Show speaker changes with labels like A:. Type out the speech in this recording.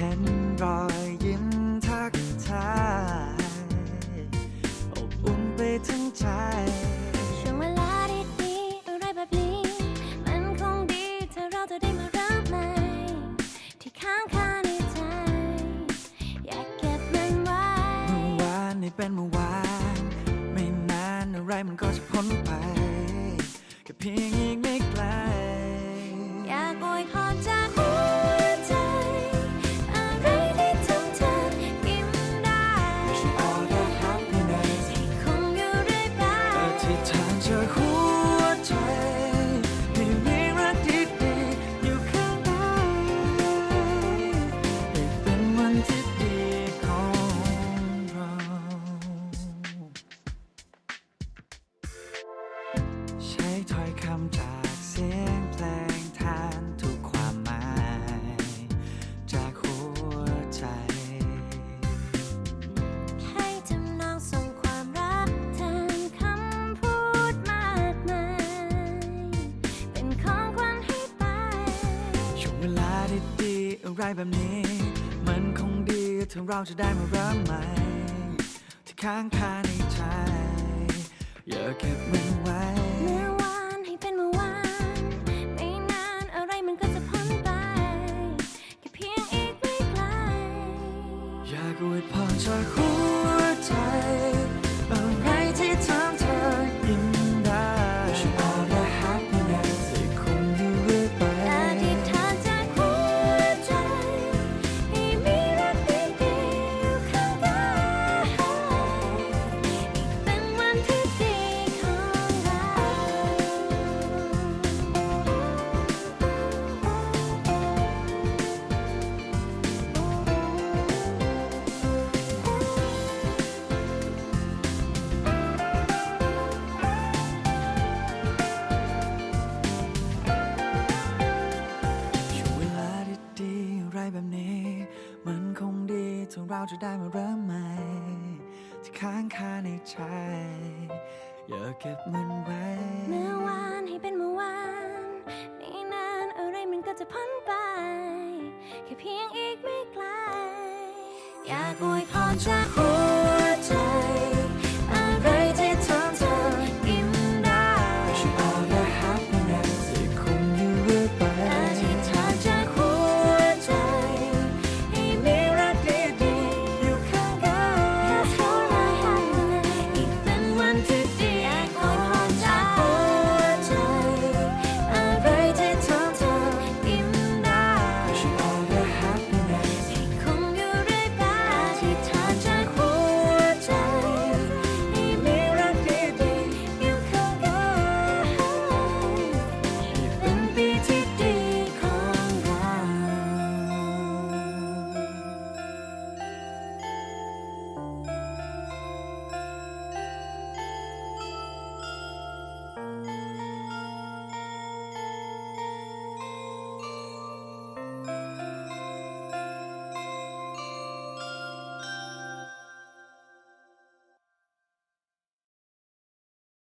A: เห็นรอยยิ้มทักทายอบอุ่นไปทั้งใจ ช่วงเวลาดีๆอะไร
B: แบบนี้ มันคงดีถ้าเราจะได้มาเริ่มใหม่ที่
A: ข้างคา
B: ในใจ อยากเก็บมันไว้
A: เมื่อวานในเป็นเมื่อวาน ไม่นานอะไรมันก็จะพ้นไปแค่เพียงอีกไม่ไกล อยากโอยพรจากำจากเสียงเพลงแทนทุกความหมาย จากหัวใจ
B: ให้ทำนองส่งความรักแทนคำพูดมากมาย เป็นของขวัญให้ไป
A: ช่วงเวลาดีๆอะไรแบบนี้ มันคงดีถึงเราจะได้มาเริ่มใหม่ ที่ค้างคาในใจ อย่าเก็บมัน ว ดีถึงเราจะได้มาเริ่มใหม่ ที่ค้างคาในใจ อย่าเก็บมันไว้
B: เมื่อวานให้เป็นเมื่อวานไม่นานอะไรมันก็จะพ้นไป แค่เพียงอีกไม่ไกล อยากอวยพรจากหั